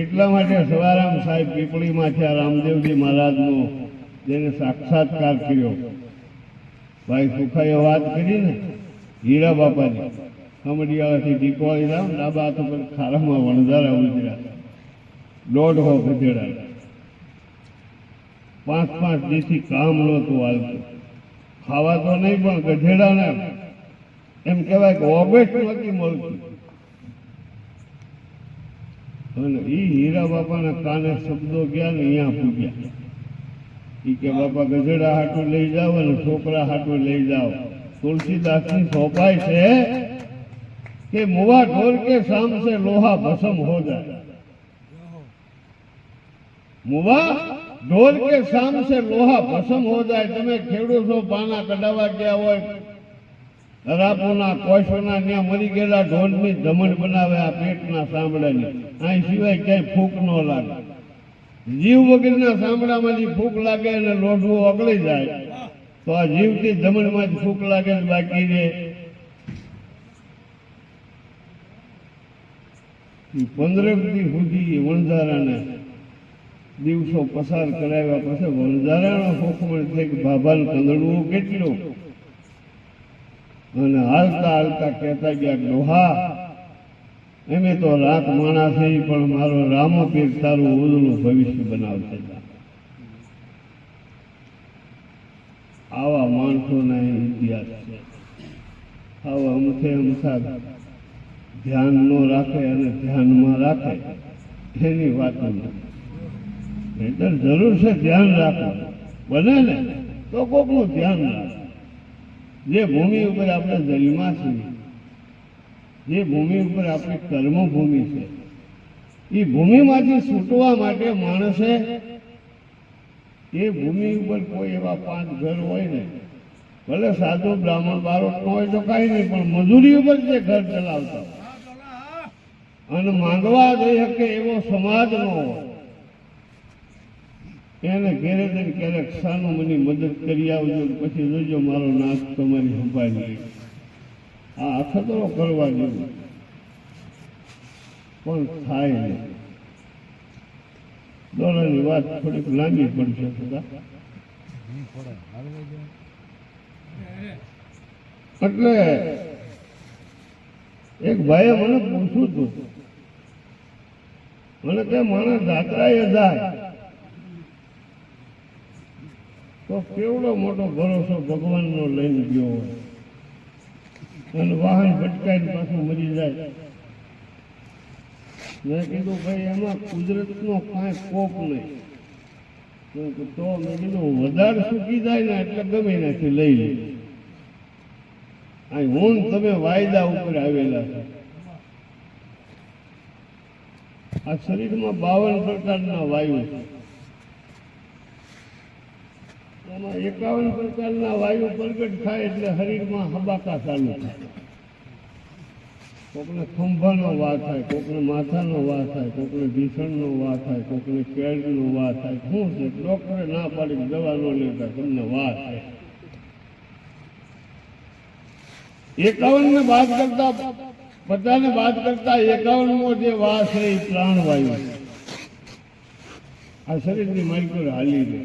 એટલા માટે સવારામ સાહેબ પીપળીમાંથી આ રામદેવજી મહારાજનો જેને સાક્ષાત્કાર કર્યો. ભાઈ સુખાએ વાત કરી ને, હીરા બાપાની ખમડિયાળાથી દીપવાળી રામ ડાબા હાથ ઉપર ખારામાં વણઝારા ઉતર્યા દોઢ હો ગધેડા. પાંચ પાંચ દિવસથી કામ નહોતું હાલતું. ખાવા તો નહીં પણ ગધેડાને એમ કહેવાય કે ઓગસ્ટ નથી મળતી. અને એ હીરા બાપાના કાને શબ્દો ગયા ને અહીંયા પૂગ્યા. એ કે, બાપા ગજડા હાટું લઈ જાઓ અને છોકરા હાટું લઈ જાઓ. તુલસીદાસની સોપાય છે કે મુવા ઢોર કે સામસે લોહા ભસમ હો જાય. મુવા ઢોર કે સામસે લોહા ભસમ હો જાય. તમે ખેડૂતો પાના કઢાવા ગયા હોય રાપુના કોશોના ત્યાં મરી ગયેલા ઢોરની દમણ બનાવે આ પેટના સાંભળાની આ સિવાય ક્યાંય ફૂંક ન લાગે. જીવ વગરના સાંભળામાંથી ફૂંક લાગે અને લોઢવું ઓગળી જાય. તો આ જીવથી જમણમાં જ ફૂંક લાગે બાકી રે ઈ પંદરક દી સુધી વણઝારાને દિવસો પસાર કરાવ્યા પછી વણઝારાનો ફોખમણ થઈ કે બાબાનું કંદડવું કેટલું? અને હાલતા હાલતા કહેતા ગયા ડોહા, એમે તો રાત માણા થઈ, પણ મારો રામો પીર તારું ઉજળું ભવિષ્ય બનાવશે. આવા માણસોના ઇતિહાસ છે. આવા અમથે અમથા ધ્યાન ન રાખે અને ધ્યાનમાં રાખે, એની વાતો નથી જરૂર છે ધ્યાન રાખવું. બને ને, તો કોકનું ધ્યાન રાખે. જે ભૂમિ ઉપર આપણે જન્મા છીએ, જે ભૂમિ ઉપર આપણી કર્મભૂમિ છે, એ ભૂમિમાંથી છૂટવા માટે માણસે એ ભૂમિ ઉપર કોઈ એવા પાંચ ઘર હોય ને, ભલે સાધુ, બ્રાહ્મણ, બારોટ હોય તો કાંઈ નહીં, પણ મજૂરી ઉપર જે ઘર ચલાવતા અને માંગવા દઈ શકે એવો સમાજ ન હોય. એને ઘેરે જઈને ક્યારેક સાનું મને મદદ કરી આવજો પછી જોજો મારો નાશ તમારી સંભાળી. આ અખતરો કરવા જેવું. પણ થાય નહીં. દોડાની વાત થોડીક લાંબી પડશે છે એટલે એક ભાઈએ મને પૂછ્યું હતું મને કે માણસ જાત્રાએ જાય. તો કેવડો મોટો ભરોસો ભગવાનનો લઈને ગયો હોય? અને વાહન ભટકાઈને પાછું મરી જાય. મેં કીધું, ભાઈ, એમાં કુદરતનો કાંઈ કોપ નહીં. તો? મેં કીધું, વધારે સૂકી જાય ને એટલે ગમે એનાથી લઈ લે. આ હું તમે વાયદા ઉપર આવેલા છે. આ શરીરમાં બાવન પ્રકારના વાયુ છે. એમાં એકાવન પ્રકારના વાયુ પ્રગટ થાય એટલે શરીરમાં હબાકા ચાલુ થાય. કોકને ખંભાનો વા થાય, કોકને માથાનો વા થાય, કોકને ભીષણનો વા થાય, કોકને કેળનો વા થાય. શું છે? ડોક્ટરે ના પાડી દવા ન લેતા, તમને વા થાય એકાવન ને બાદ કરતા, બધાને બાદ કરતા એકાવન મો જે વાસ છે એ પ્રાણવાયુ આ શરીરની માલિકો હાલી છે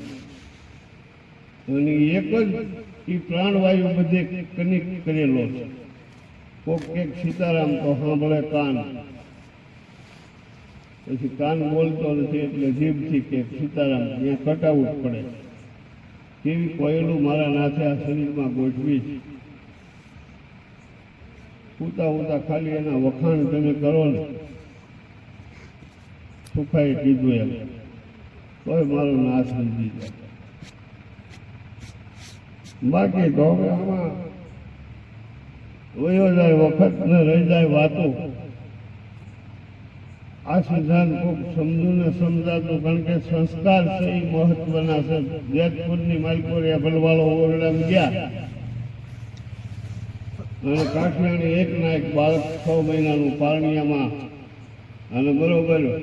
અને એક જ એ પ્રાણવાયુ બધે કનેક્ટ કરેલો છે. કોક એક સીતારામ તો સાંભળે કાન. પછી કાન બોલતો નથી એટલે જીભથી કે સીતારામ ત્યાં કટાવું જ પડે. કેવી કોયલું મારા નાથે આ શરીરમાં ગોઠવી છે. ઉતા ઉતા ખાલી એના વખાણ તમે કરો ને. સુખાએ કીધું એમ. તોય મારો નાશ સમજી જાય બાકી તો હવે જાય, વખત ને રહી જાય વાતો. આ સિદ્ધાંત ખૂબ સમજુ ને સમજાતું, કારણ કે સંસ્કાર છે એ મહત્વના છે. જેતપુરની માલપુરિયા ભલવાળો ઓરડામ ગયા. અને કાઠિયાણી એક ના એક બાળક છ મહિનાનું પારણિયામાં. અને બરોબર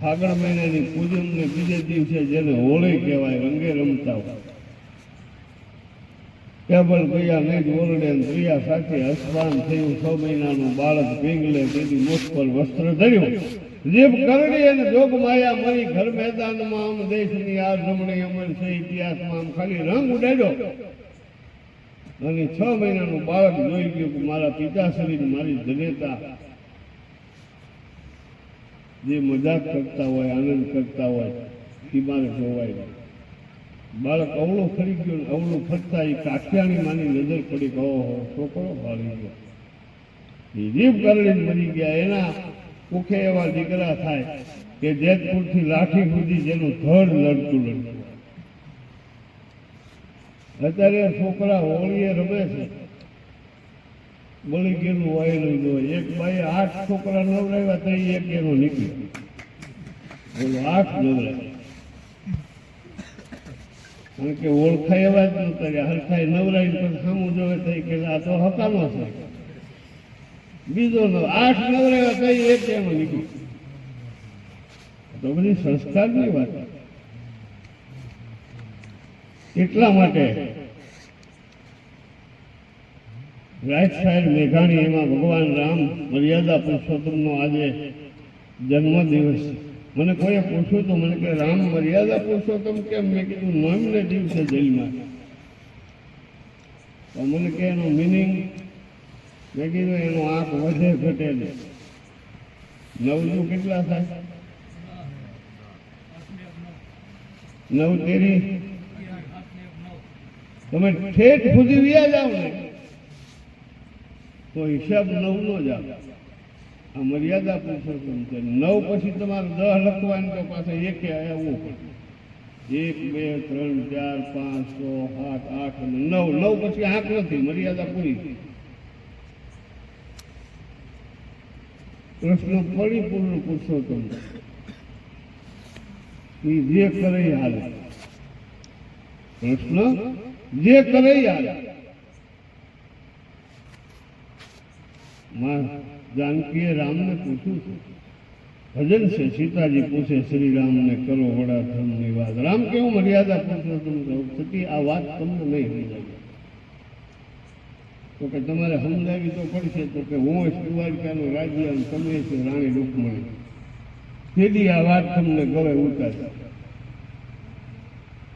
ફાગણ મહિનાની પૂજનને બીજે દિવસે જેને હોળી કહેવાય, રંગે રમતા હોય. કેબલ ગયા નહીં ઓરડે પ્રિયા સાથે અસમાન થયું. છ મહિનાનું બાળક પીંગલે તેથી મુખ પર વસ્ત્ર ધર્યું. જીભ કરડી અને જોગ માયા મરી ઘર મેદાનમાં આમ દેશની આ રમણી અમર છે, ઇતિહાસમાં આમ ખાલી રંગ ઉડાડ્યો. અને છ મહિનાનું બાળક જોઈ ગયું કે મારા પિતાશ્રી મારી જનેતા જે મજાક કરતા હોય, આનંદ કરતા હોય એ મારે જોવાય નહીં. બાળક અવળું ફરી ગયું અવળું ફરતા એ કાઠિયાણી માની નજર પડી ગયો છોકરો ભાળી ગયો. એ જીભ કરડીને મરી ગયા. એના કુખે એવા દીકરા થાય કે જેતપુરથી લાઠી સુધી જેનું ધડ લડતું લડતું અત્યારે છોકરા હોળીએ રમે છે. બળી ગયેલું વાયેલું હોય. એક બાઈ આઠ છોકરા નવરાવ્યા તો એક એનો નીકળ્યો. આઠ નવરાવ્યા. કારણ કે ઓળખાય એવા જ ન કરે હરખાય નવરાય, પણ સામું જોવે થઈ કે આ તો હકાનો છે. બીજો નવ આઠ નવરાવ્યા તો એક એમાં નીકળી તો બધી સંસ્કારની વાત. એટલા માટે રાઈટ સાઈડ મેઘાણી એમાં ભગવાન રામ મર્યાદા પુરુષોત્તમનો આજે જન્મદિવસ છે. મને કોઈએ પૂછ્યું તો મને કે રામ મર્યાદા પુરુષોત્તમ કેમ? મેં કીધું નોમને દિવસે જેલમાં. તો મને કે એનું મિનિંગ મેં કીધું, એનો આંખ વધે ઘટે નહીં નવજું કેટલા થાય? નવ તેરી? તમે ઠેઠ સુધી વ્યા જાઓ ને. તો હિસાબ નવ નો જ આવે આ મર્યાદા પુરુષોત્તમ છે નવ પછી તમારે દહ લખવાનું તો પાછા એકે આવવું પડે. એક, બે, ત્રણ, ચાર, પાંચ, છ, સાત, આઠ અને નવ. નવ પછી આંક નથી. મર્યાદા પૂરી કૃષ્ણ પરિપૂર્ણ પુરુષોત્તમ એ જે કરે એ હાલે. કૃષ્ણ જે કરે એ હાલે. માં જાનકીએ રામને પૂછ્યું છે. ભજન છે, સીતાજી પૂછે શ્રી રામને કરો વડા ધર્મની વાત. રામ કેવું મર્યાદા પુરુષોત્તમ કહું છતી આ વાત તમને નહીં સમજાય તો કે તમારે સમજાવી તો પડશે, તો કે હું દ્વારકાનું રાજ્ય અને તમે છો, રાણી રૂકમણી. તેથી આ વાત તમને ગળે ઉતારે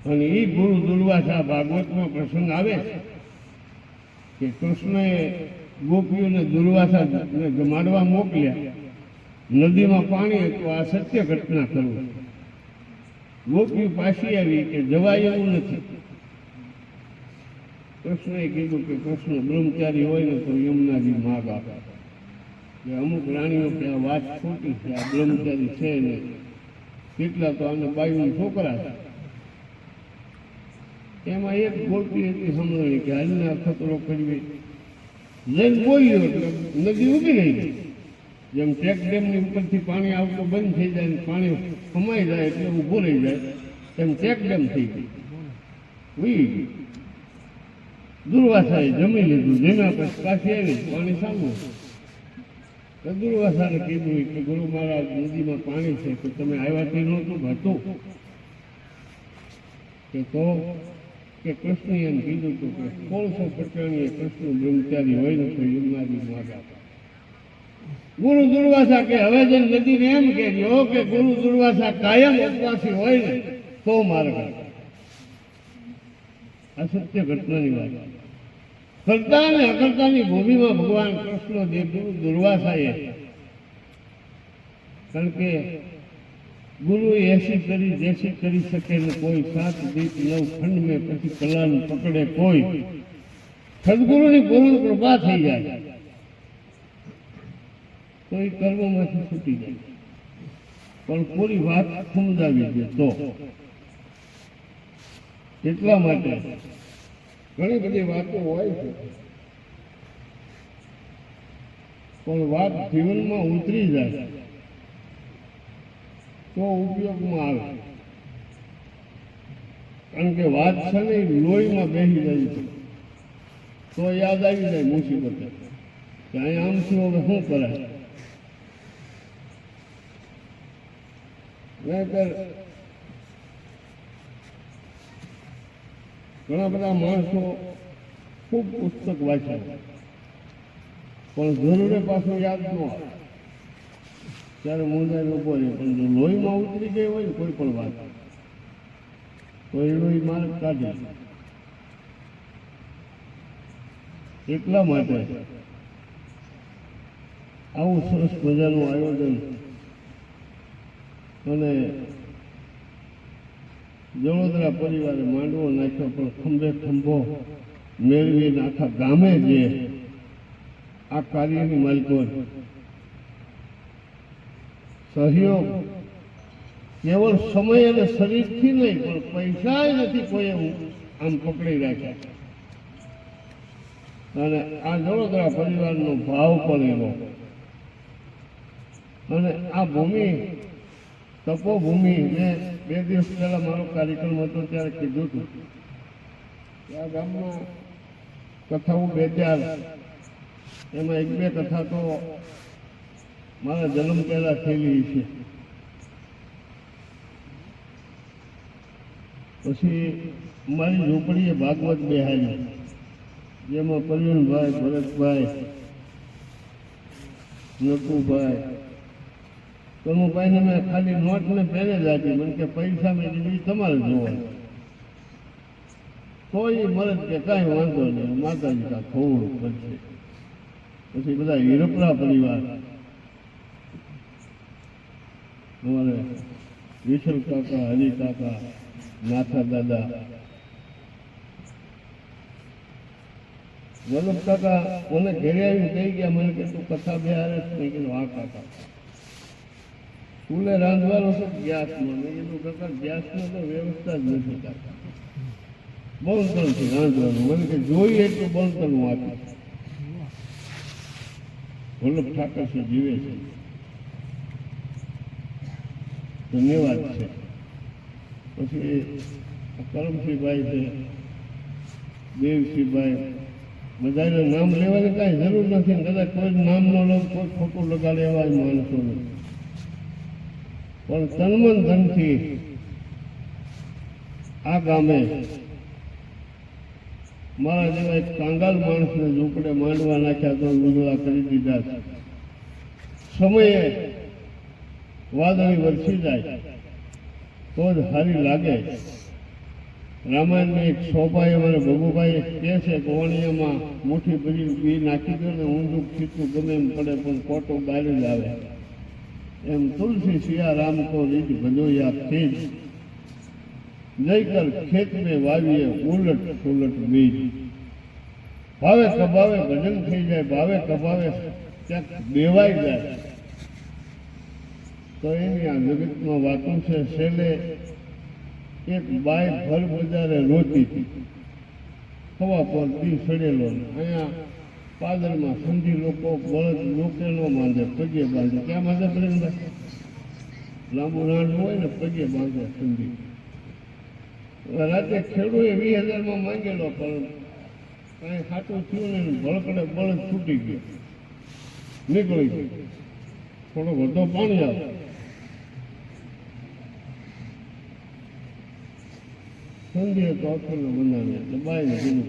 અને એ ગુરુ દુર્વાસા ભાગવતનો પ્રસંગ આવે છે, કે કૃષ્ણએ ગોપીઓને દુર્વાસા જમાડવા મોકલ્યા. નદીમાં પાણી હતું. આ સત્ય ઘટના કરવું ગોપીઓ પાછી આવી કે જવાય એવું નથી. કૃષ્ણએ કીધું કે કૃષ્ણ બ્રહ્મચારી હોય ને તો યમુનાજી માગ આપે. કે અમુક રાણીઓ કે આ વાત ખોટી છે, આ બ્રહ્મચારી છે ને કેટલા તો આને બાયું છોકરા છે. એમાં એક ગોપી હતી સાંભળણી કે હાલના ખતરો કરવી. જઈને બોલ્યો એટલે નદી ઉગી રહી જેમ ચેક ડેમની ઉપરથી પાણી આવતું બંધ થઈ જાય પાણી સમાઈ જાય એટલે ઊભું રહી જાય તેમ ચેક ડેમ થઈ ગઈ ઉઈ ગઈ દુર્વાસાએ જમી લીધું જમ્યા પછી પાછી આવી પાણી સામું તો દુર્વાસાને કીધું કે ગુરુ મહારાજ, નદીમાં પાણી છે તો તમે આવ્યા તે નહોતું, હતું. કે તો કે કૃષ્ણએ એમ કીધું હતું કે સોળસો પચાણીએ કૃષ્ણ બ્રહ્મચારી હોય તો યમુનાજી માગા ગુરુ દુર્વાસા કે હવે જે નદીને એમ કહેજો કે ગુરુ દુર્વાસા કાયમ ઉપવાસી હોય ને તો માર્ગ અસત્ય ઘટનાની વાત. કરતા અને અકર્તાની ભૂમિમાં ભગવાન કૃષ્ણ દેવગુરુ દુર્વાસાએ, કારણ કે ગુરુ એસી કરી, જેસી કરી શકે ને કોઈ સાત દીપ નવ ખંડ મેં પછી કલાનું પકડે કોઈ. સદગુરુની પૂર્ણ કૃપા થઈ જાય. તો એ કર્મમાંથી છૂટી જાય. પણ પૂરી વાત સમજાવી દે તો. એટલા માટે ઘણી બધી વાતો હોય છે. પણ વાત જીવનમાં ઉતરી જાય. તો ઉપયોગમાં આવે. કારણ કે વાત છે ને લોહીમાં બેસી જાય છે. તો યાદ આવી જાય મુસીબતે. કે અહીંયા આમ શું, હવે શું કરાય? નહીતર ઘણા બધા માણસો ખૂબ પુસ્તક વાંચ્યા પણ જરૂરે પાછું યાદ ન આવે. ત્યારે મૂંઝાઈને લોકો રહે પણ જો લોહીમાં ઉતરી ગઈ હોય ને કોઈ પણ વાત. તો એ લોહી માર્ગ કાઢે એટલા માટે આવું સરસ મજાનું આયોજન અને જળોદરા પરિવારે માંડવો નાખ્યો, પણ ખંભે ખંભો મેળવીને આખા ગામે જે આ કાર્યની માલિકો સહયોગ. કેવળ સમય અને શરીરથી નહીં, પણ પૈસા નથી કોઈ એવું આમ પકડી રાખ્યા. અને આ જળોદરા પરિવારનો ભાવ પણ એવો. અને આ ભૂમિ, તપોભૂમિ મેં બે દિવસ પહેલા મારો કાર્યક્રમ હતો ત્યારે કીધું હતું આ ગામમાં કથાઓ બે ચાર, એમાં એક બે કથા તો મારા જન્મ પહેલા થયેલી છે. પછી મારી ઝૂંપડીએ ભાગવત બેહાડી જેમાં પરવીણભાઈ ભરતભાઈ નકુભાઈ કનુભાઈને મેં ખાલી નોટને પહેરે જ આપી, મને કે પૈસા મેં કીધું તમારે જોવાનું. કોઈ મળે કે કાંઈ વાંધો નહીં, માતાજી કા થોડું પડશે. પછી બધા હિરપરા પરિવાર અમારે વિઠ્ઠલ કાકા, હરિ કાકા નાથા દાદા. વલ્લભ કાકા મને ઘરે આવીને કહી ગયા? મને કે તું કથા બે હારે મેં કીધું, હા કાકા. સ્કૂલે રાંધવાનો છે ગેસમાં મેં કીધું, કાકા ગેસમાં તો વ્યવસ્થા જ નથી કાકા. છે રાંધવાનું. મને કે જોઈએ એટલું બળતણ આપી વલ્લભ ઠાકર છે જીવે છે. ધન્યવાદ છે. પછી કરમસિંહભાઈ છે, દેવસિંહભાઈ, બધાને નામ લેવાની કાંઈ જરૂર નથી, કદાચ કોઈ નામ ન લો કોઈ ખોટું લગાડે એવા જ માણસો નથી પણ તનમન ધનથી આ ગામે મારા જેવા એક કાંગાલ માણસને ઝૂંપડે માંડવા નાખ્યા તો ઉજળા કરી દીધા સમયે વાદળી વરસી જાય, તો જ સારી લાગે. રામાયણની એક શોભાએ મને ભગુભાઈ કહે છે કે ઓણિયામાં મુઠ્ઠી ભરી બી નાખી દો ને ઊંધું ખીચું ગમે એમ પડે, પણ કોટો બહાર જ આવે. એમ તુલસી સિયા રામ તો રીત ભજોયા તેજ જયકર ખેત મેં વાવીએ ઉલટ સુલટ બીજ. ભાવે કભાવે ભજન થઈ જાય, ભાવે કભાવે ક્યાંક બેવાઈ જાય. તો એની આ જગતમાં વાતો છે, છેલ્લે એક બાય ભર બજારે રોતી હતી. હવા પર દી સડેલો અહીંયા પાદરમાં સંધી લોકો બળદ લોકે ન બાંધે, પગે બાંધે. ક્યાં બાંધે પ્રેમભાઈ લાંબુ રાંડવું હોય ને પગે બાંધે સંધી. રાતે ખેડૂએ વીસ હજારમાં માંગેલો, પણ કાંઈ ખાતું થયું ને ભળકડે બળદ છૂટી ગયો. નીકળી ગયો. થોડો વધો પાણી આવે સંધીએ તો અખરનો બંધાને એટલે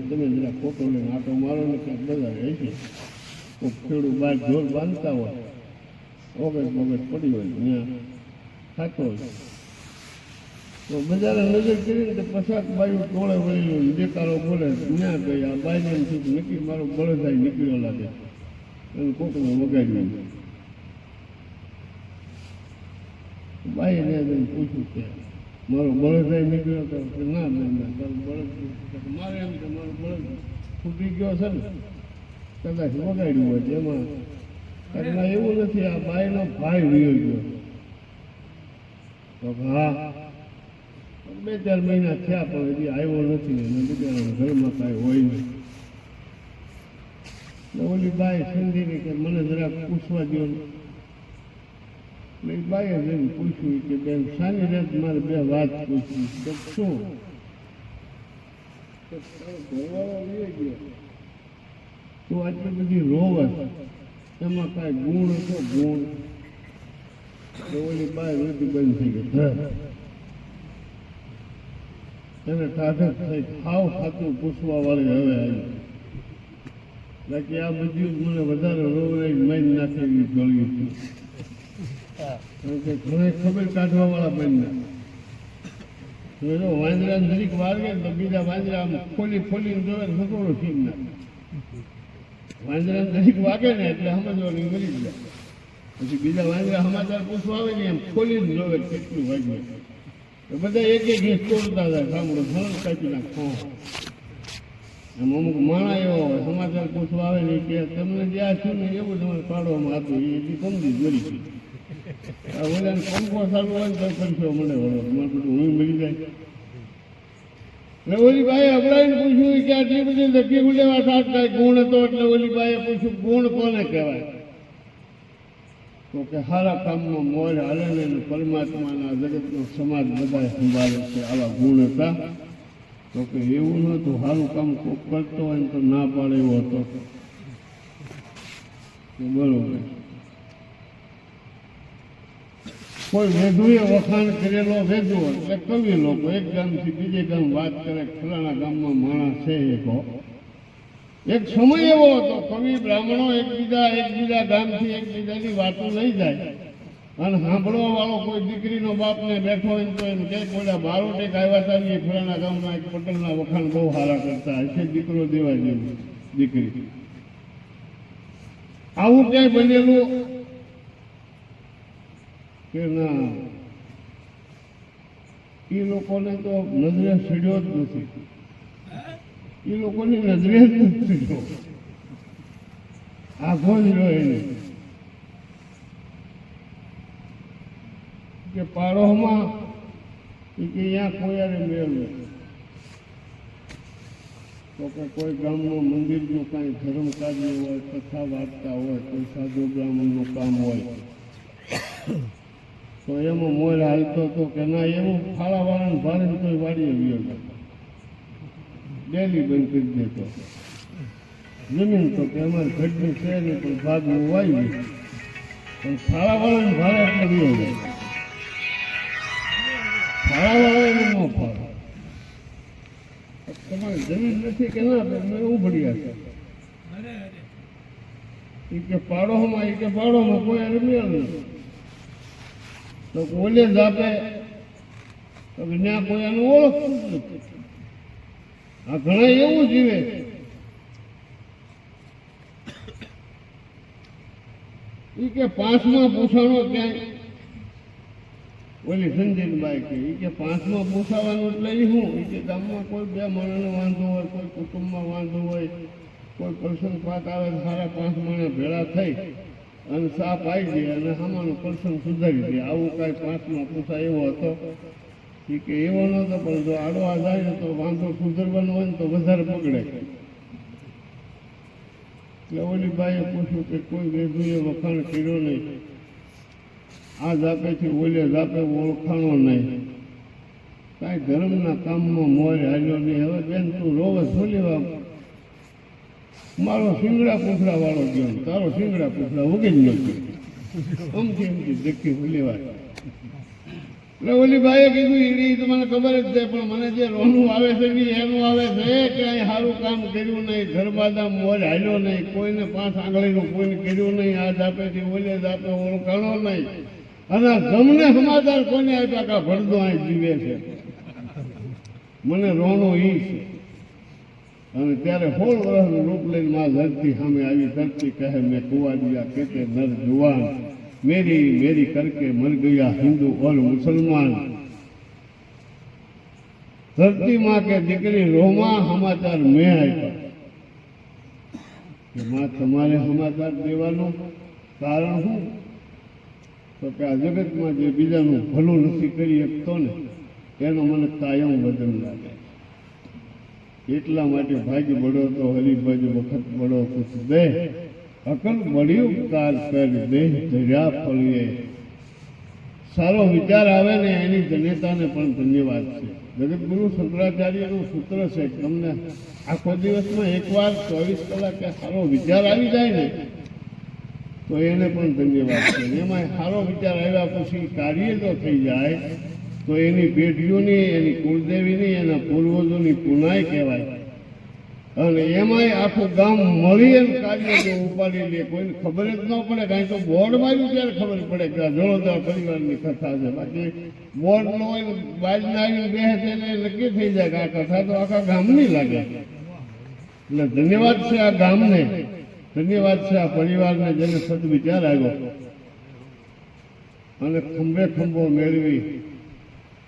તમે જરા ફોટો આટો મારો ને ક્યાંક બધા રહેશે. તો ખેડૂત બાર જોર બાંધતા હોય. ઓગટ બોગટ પડી હોય ત્યાં ખાતો તો બજારે નજર કરીને પસાક બાયું ટોળે વળેલું દેકારો બોલે ત્યાં ગઈ આ બાઈને એમ થયું નક્કી મારો નીકળ્યો લાગે. અને કોકને વગાડ્યું. બાઈને પૂછ્યું કે મારો બળદ નીકળ્યો તો કે ના ના તારું બળદ મારે એમ કે મારો બળદ ફૂટી ગયો છે ને, કદાચ વગાડ્યું હોય તેમાં એટલે એવું નથી, આ બાઈનો ભાઈ વયો ગયો. તો હા. બે ચાર મહિના થયા પણ હજી આવ્યો નથી, અને બીજા ઘરમાં કાંઈ હોય નહીં. ઓલી બાઈ સંધીને કે મને જરાક પૂછવા દો ને. એ બાઈએ જઈને પૂછ્યું કે બેન સાની રાત મારે બે વાત પૂછવી તો શું? તો આટલી બધી રોવસ એમાં કાંઈ ગુણ હતો? ગુણ. તો ઓલી બાય રોટી બંધ થઈ ગઈ. એને ટાઢક થઈ ખાવ ખાતું પૂછવા વાળી હવે આવી. બાકી આ બધું મને વધારે રોવરાઈ મારી નાખે એવી ગળ્યું હતું કે ખબર કાઢવા વાળા બનના તો વાંદરા જરીક વાગે ને તો બીજા વાંદરા આમ ખોલી ખોલીને જોવે સકોડો ઠીક ના વાંદરા જરીક વાગે ને એટલે સમજવાની મરી જાય. પછી બીજા વાંદરા સમાચાર પૂછવા આવે ને એમ ખોલીને જોવે કેટલું વાગ્યું. તો બધા એક એક જાય. અમુક માણા એવા હોય, સમાચાર પૂછવા આવે ને કે, તમને જે આ છું ને એવું તમારે પાડવામાં હતું એ સમજી જોઈ મારે બધું હું મળી જાય એટલે ઓલી બાએ અબડાઈને પૂછ્યું કે આટલી બધી સાત કાંઈ ગુણ હતો એટલે ઓલી પૂછ્યું ગુણ કોને કહેવાય તો કે સારા કામમાં મોર હાલે ને પરમાત્માના જગતનો સમાજ બધા સંભાળે છે આવા ગુણ હતા તો કે એવું નહોતું સારું કામ કોક કરતો હોય તો ના પાડે એવો હતો બરોબર. કોઈ વેધુએ વખાણ કરેલો વેધુ એટલે કવિ લોકો, એક ગામથી બીજે ગામ વાત કરે ફલાણા ગામમાં માણસ છે એકો એક સમય એવો હતો, કવિ બ્રાહ્મણો એકબીજા એકબીજા ગામથી એકબીજાની વાતો લઈ જાય. અને સાંભળવા વાળો કોઈ દીકરીનો બાપને બેઠો હોય તો એમ કે બોલ્યા બારો ટેક આવ્યા હતા એ ફલાણા ગામમાં એક પટેલના વખાણ બહુ સારા કરતા હશે, દીકરો દેવા જેવું. દીકરી. આવું ક્યાંય બનેલું કે ના. એ લોકોને તો નજરે સીડ્યો જ નથી. એ લોકોની નજરે જ નથી આખો જ રહ્યો એને. કે પાડોમાં કે અહીંયા કોઈ અરે મેળ નથી તો કે કોઈ ગામમાં મંદિરનું કાંઈ ધર્મ કાર્ય હોય, કથા વાર્તા હોય, કોઈ સાધુ બ્રાહ્મણનું કામ હોય તો એમાં મોલ હાલતો હતો કે ના એવું ફાળાવાળાને ભારે કોઈ વાડીએ વ્યો ડેલી બંધ કરી દેતો જમીન તો કે અમારે ઘટની છે નહીં પણ ભાગનું વાવી પણ ફાળાવાળાને ભારે એટલે વ્યો ફાળાવાળાને ન ફાળે તમારે જમીન નથી કે ના ઉભડ્યા છે. એ કે પાડોમાં એ કે પાડોમાં કોઈ રમ્યા નથી. તો ઓલે જ આપે. તો ત્યાં કોઈ આનું ઓળખતું આ ઘણા એવું જીવે ઈ કે પાંચમા પૂછાણો ક્યાંય. ઓલી સંજયનબાઈ કે એ કે પાંચમા પૂછાવાનું એટલે એ શું ઈ કે ગામમાં કોઈ બે માણસનો વાંધો હોય, કોઈ કુટુંબમાં વાંધો હોય, કોઈ પ્રસંગ પાત આવે સારા પાંચ માણસ ભેળા થઈ. અને સાપ આવી જાય અને આમાંનો પ્રસંગ સુધારી દે આવું કાંઈ પાંચમાં પૂછાય એવો હતો. એ કે એવો નહોતો પણ જો આડવા જાય તો વાંધો સુધરવાનો હોય ને તો વધારે પકડે. એટલે ઓલી બાઈએ પૂછ્યું કે કોઈ વેધુએ વખાણ કર્યો નહીં. આ જાપેથી ઓલે જાપે ઓળખાણો નહીં. કાંઈ ધર્મના કામમાં મોર હાલ્યો નહીં. હવે બેન, તું રોવે છોલી મારો શિંગડા પૂછડા વાળો ગયો. તારો શિંગડા પૂછડા જ નથી અમથી અમથી દેખી લેવાય એટલે ઓલી ભાઈએ કીધું ઈડી તો મને ખબર જ છે, પણ મને જે રોનું આવે છે ને, એનું આવે છે કે અહીં સારું કામ કર્યું નહીં ઘરબાદા મોજ હાલ્યો નહીં, કોઈને પાંચ આંગળીનું કોઈને કર્યું નહીં, આ જાપેથી ઓલે જાપે ઓળખાણો નહીં. અને ગમને સમાચાર કોને આપ્યા કા ભરદો અહીં જીવે છે? મને રોણો ઈ છે. અને ત્યારે સોળ વર્ષનું રૂપ લઈને માં ધરતી સામે આવી ધરતી કહે, મેં કુવા દિયા કેતે નર જુવાન, મેરી મેરી કરકે મર ગયા હિન્દુ ઓર મુસલમાન. ધરતી માં કે દીકરી, રોમા સમાચાર મેં આપ્યા. કે માં, તમારે સમાચાર દેવાનું કારણ શું? તો કે, આ જગતમાં જે બીજાનું ભલું નથી કરી શકતો ને એનો મને કાયમ વજન લાગે. એટલા માટે ભાગ બળો તો હરિભજ વખત બળો કુછ દે અકલ મળ્યું તાર કર દેહ ધર્યા ફળીએ. સારો વિચાર આવે ને એની જનેતાને પણ ધન્યવાદ છે. જગતગુરુ શંકરાચાર્યનું સૂત્ર છે તમને આખો દિવસમાં એકવાર ચોવીસ કલાક સારો વિચાર આવી જાય ને, તો એને પણ ધન્યવાદ છે. એમાં સારો વિચાર આવ્યા પછી કાર્ય તો થઈ જાય. તો એની પેઢીઓની, એની કુળદેવીની, એના પૂર્વજોની પુનાય કહેવાય. અને એમાંય આખું ગામ મળી અને કાર્ય ઉપાડી લે, કોઈને ખબર જ ન પડે, કાંઈ તો બોર્ડ માર્યું ત્યારે ખબર પડે કે આ જળોદરા પરિવારની કથા છે. બાકી બોર્ડ ન હોય બાજના આવીને બેસે એટલે નક્કી થઈ જાય કે આ કથા તો આખા ગામની લાગે. એટલે ધન્યવાદ છે આ ગામને. ધન્યવાદ છે આ પરિવારને જેને સદવિચાર આવ્યો અને ખંભે ખંભો મેળવી.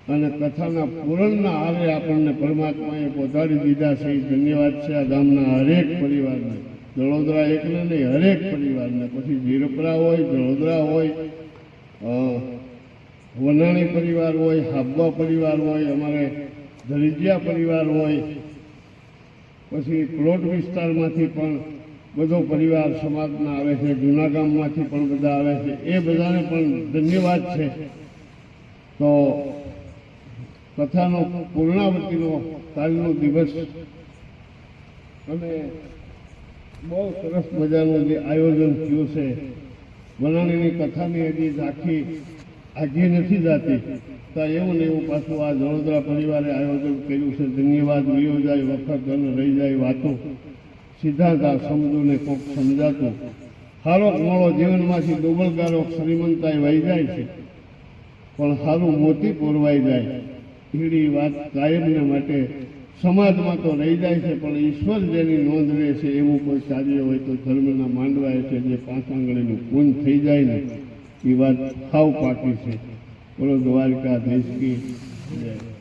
અને કથાના પૂરણના આરે આપણને પરમાત્માએ પહોંચાડી દીધા છે. ધન્યવાદ છે આ ગામના હરેક પરિવારને. જળોદરા એકને નહીં, હરેક પરિવારને. પછી વીરપરા હોય જળોદરા હોય વનાણી પરિવાર હોય, હાબવા પરિવાર હોય, અમારે ધરીજિયા પરિવાર હોય. પછી પ્લોટ વિસ્તારમાંથી પણ બધો પરિવાર સમાજના આવે છે, જૂના ગામમાંથી પણ બધા આવે છે. એ બધાને પણ ધન્યવાદ છે. તો કથાનો પૂર્ણાવતીનો કાલનો દિવસ. અને બહુ સરસ મજાનું જે આયોજન થયું છે. વનાણીની કથાની હજી ઝાંખી આગી નથી જાતી. તો એવું ને એવું પાછું આ જળોદરા પરિવારે આયોજન કર્યું છે. ધન્યવાદ રહ્યો જાય વખત અને રહી જાય વાતો. સીધા આ સમજુ ને કોક સમજાતું. સારો મોળો જીવનમાંથી ડોબલગારો શ્રીમંતાઈ વહી જાય છે. પણ સારું મોતી પોરવાઈ જાય. એવી વાત કાયમને માટે સમાજમાં તો રહી જાય છે, પણ ઈશ્વર જેની નોંધ લે છે, એવું કોઈ કાર્ય હોય તો ધર્મના માંડવાય છે, જે પાંચ આંગળીનું પૂન થઈ જાય ને, એ વાત સાવ પાકી છે. બોલો દ્વારકા દેશકી જય.